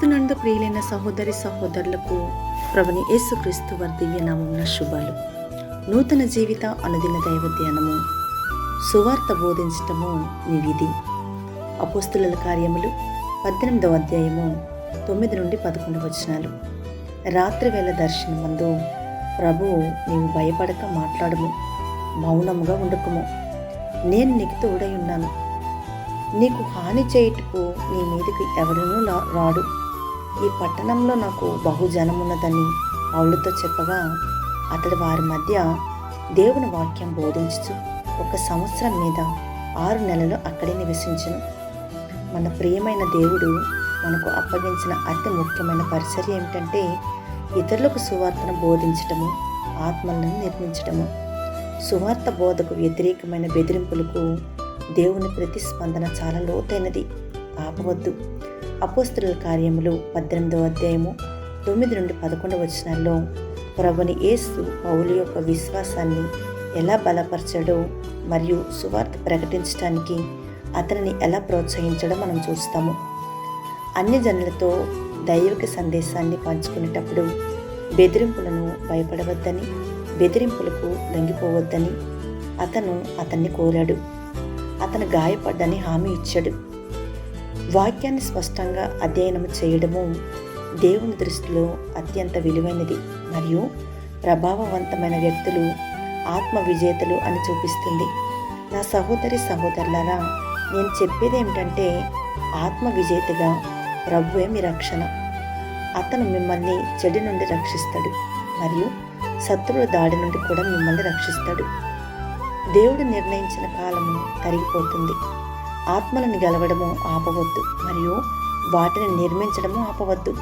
ప్రియులైన సహోదరి సహోదరులకు ప్రభుని యేసుక్రీస్తు వర్దివ్య దివ్యనామమున శుభాలు. నూతన జీవిత అనుదిన దైవ ధ్యానము సువార్త బోధించటము మీ విధి. అపోస్తుల కార్యములు పద్దెనిమిదవ అధ్యాయము తొమ్మిది నుండి పదకొండు వచనాలు. రాత్రి వేళ దర్శనమందు ప్రభువు నీవు భయపడక మాట్లాడము మౌనముగా ఉండకము. నేను నీకు తోడై ఉన్నాను. నీకు హాని చేయుటకు నీ మీదకి ఎవరునూ రాడు. ఈ పట్టణంలో నాకు బహుజనమున్నదని పౌలతో చెప్పగా అతడు వారి మధ్య దేవుని వాక్యం బోధించుచు ఒక సంవత్సరం మీద ఆరు నెలలు అక్కడే నివసించను. మన ప్రియమైన దేవుడు మనకు అప్పగించిన అతి ముఖ్యమైన పరిచర్య ఏమిటంటే ఇతరులకు సువార్తను బోధించటము ఆత్మలను నిర్మించటము. సువార్త బోధకు వ్యతిరేకమైన బెదిరింపులకు దేవుని ప్రతిస్పందన చాలా లోతైనది. ఆపవద్దు. అపోస్తుల కార్యములు పద్దెనిమిదవ అధ్యాయము తొమ్మిది నుండి పదకొండవ వచనాల్లో ప్రభుని యేసు పౌలు యొక్క విశ్వాసాన్ని ఎలా బలపరచడో మరియు సువార్త ప్రకటించడానికి అతనిని ఎలా ప్రోత్సహించడో మనం చూస్తాము. అన్ని జనులతో దైవిక సందేశాన్ని పంచుకునేటప్పుడు బెదిరింపులను భయపడవద్దని బెదిరింపులకు లొంగిపోవద్దని అతను అతన్ని కోరాడు. అతను గాయపడ్డని హామీ ఇచ్చాడు. వాక్యాన్ని స్పష్టంగా అధ్యయనం చేయడము దేవుని దృష్టిలో అత్యంత విలువైనది మరియు ప్రభావవంతమైన వ్యక్తులు ఆత్మ విజేతలు అని చూపిస్తుంది. నా సహోదరి సహోదరులారా నేను చెప్పేది ఏమిటంటే ఆత్మ విజేతగా ప్రభువే మీ రక్షణ. అతను మిమ్మల్ని చెడు నుండి రక్షిస్తాడు మరియు శత్రువుల దాడి నుండి కూడా మిమ్మల్ని రక్షిస్తాడు. దేవుడు నిర్ణయించిన కాలము తరిగిపోతుంది. ఆత్మలను గెలవడము ఆపవద్దు మరియు వాటిని నిర్మించడము ఆపవద్దు.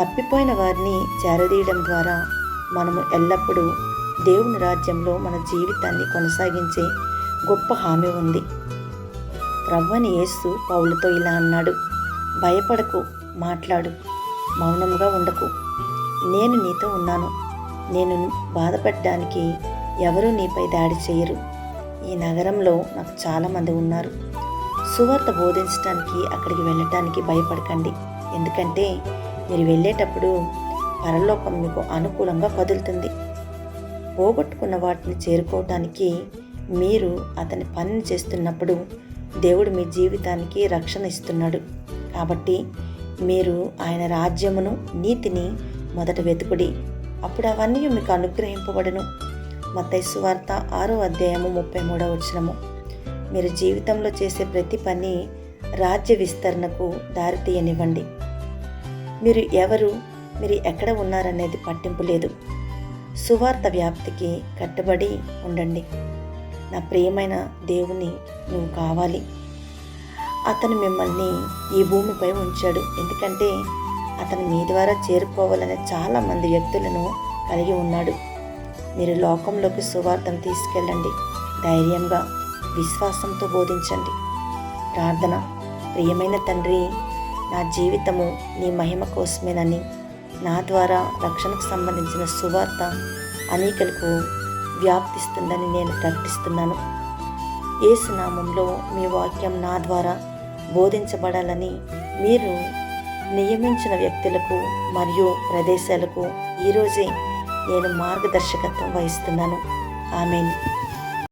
తప్పిపోయిన వారిని చేరదీయడం ద్వారా మనము ఎల్లప్పుడూ దేవుని రాజ్యంలో మన జీవితాన్ని కొనసాగించే గొప్ప హామీ ఉంది. ప్రవ్వని యేసు పౌలతో ఇలా అన్నాడు భయపడకు మాట్లాడు మౌనంగా ఉండకు. నేను నీతో ఉన్నాను. నేను బాధపడడానికి ఎవరూ నీపై దాడి చేయరు. ఈ నగరంలో నాకు చాలామంది ఉన్నారు. సువార్త బోధించడానికి అక్కడికి వెళ్ళటానికి భయపడకండి. ఎందుకంటే మీరు వెళ్ళేటప్పుడు పరలోకం మీకు అనుకూలంగా కదులుతుంది. పోగొట్టుకున్న వాటిని చేరుకోవటానికి మీరు అతని పనిని చేస్తున్నప్పుడు దేవుడు మీ జీవితానికి రక్షణ ఇస్తున్నాడు. కాబట్టి మీరు ఆయన రాజ్యమును నీతిని మొదట వెతుకుడి. అప్పుడు అవన్నీ మీకు అనుగ్రహింపబడను. మత్తైసు వార్త ఆరో అధ్యాయము ముప్పై మూడవ వచనము. మీరు జీవితంలో చేసే ప్రతి పని రాజ్య విస్తరణకు దారితీయనివ్వండి మీరు ఎవరు మీరు ఎక్కడ ఉన్నారనేది పట్టింపు లేదు. సువార్త వ్యాప్తికి కట్టుబడి ఉండండి. నా ప్రియమైన దేవుని నువ్వు కావాలి. అతను మిమ్మల్ని ఈ భూమిపై ఉంచాడు. ఎందుకంటే అతను మీ ద్వారా చేరుకోవాలనే చాలామంది వ్యక్తులను కలిగి ఉన్నాడు. మీరు లోకంలోకి సువార్తను తీసుకెళ్ళండి. ధైర్యంగా విశ్వాసంతో బోధించండి. ప్రార్థన. ప్రియమైన తండ్రి నా జీవితము నీ మహిమ కోసమేనని నా ద్వారా రక్షణకు సంబంధించిన సువార్త అనేకలకు వ్యాప్తిస్తుందని నేను ప్రకటిస్తున్నాను. ఏసునామంలో మీ వాక్యం నా ద్వారా బోధించబడాలని మీరు నియమించిన వ్యక్తులకు మరియు ప్రదేశాలకు ఈరోజే నేను మార్గదర్శకత్వం వహిస్తున్నాను. ఆమెను.